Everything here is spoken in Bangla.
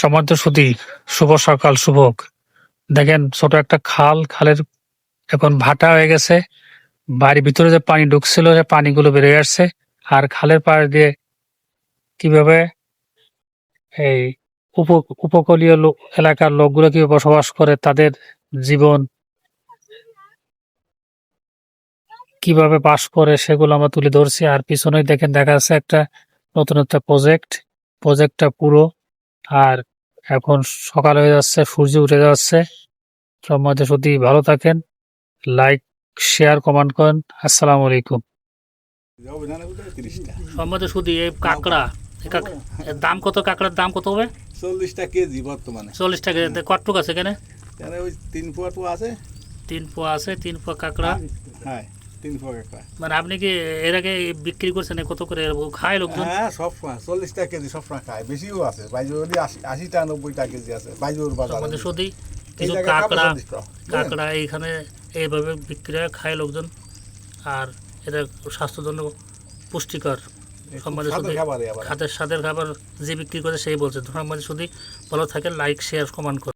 সমাজ সুদী শুভ সকাল শুভক দেখেন, ছোট একটা খাল, খালের এখন ভাটা হয়ে গেছে। বাড়ির ভিতরে যে পানি ঢুকছিল, সে পানিগুলো বেরিয়ে আসছে। আর খালের পাড় দিয়ে কীভাবে এই উপ, উপকূলীয় লোক এলাকার লোকগুলো কীভাবে বসবাস করে, তাদের জীবন কীভাবে বাস করে, সেগুলো আমরা তুলে ধরছি। আর পিছনেই দেখেন, দেখা যাচ্ছে একটা নতুন একটা প্রজেক্ট প্রজেক্টটা পুরো আর এখন সকাল হয়ে যাচ্ছে সূর্য উঠে যাচ্ছে। সব মধ্যে সত্যি ভালো থাকেন। লাইক শেয়ার কমেন্ট করেন। আসসালামু আলাইকুম। সম্মতি শুধু এই কাঁকড়া দাম কত? কাঁকড়ার দাম কত হবে? চল্লিশটা কেজি বর্তমানে। চল্লিশ টাকা কটটুক আছে এখানে? এখানে ওই তিন পোয়া আছে। তিন পোয়া আছে তিন পোয়া কাঁকড়া। হ্যাঁ। মানে আপনি কি এর আগে বিক্রি করছেন কত করে খায় লোকজন? হ্যাঁ সব সময় চল্লিশটা কেজি সব খায় বেশিও আছে। বাইজোর আশি আশিটা নব্বইটা কেজি আছে বাইজোর বাজার। সম্মতি শুধু কিছু কাঁকড়া কাঁকড়া এইখানে এইভাবে বিক্রি হয় খায় লোকজন। আর এটা স্বাস্থ্যের জন্য পুষ্টিকর স্বাদের খাদের খাবার যে বিক্রি করে সেই বলছে। ধন্যবাদ শুধু ভালো থাকে লাইক শেয়ার কমেন্ট করে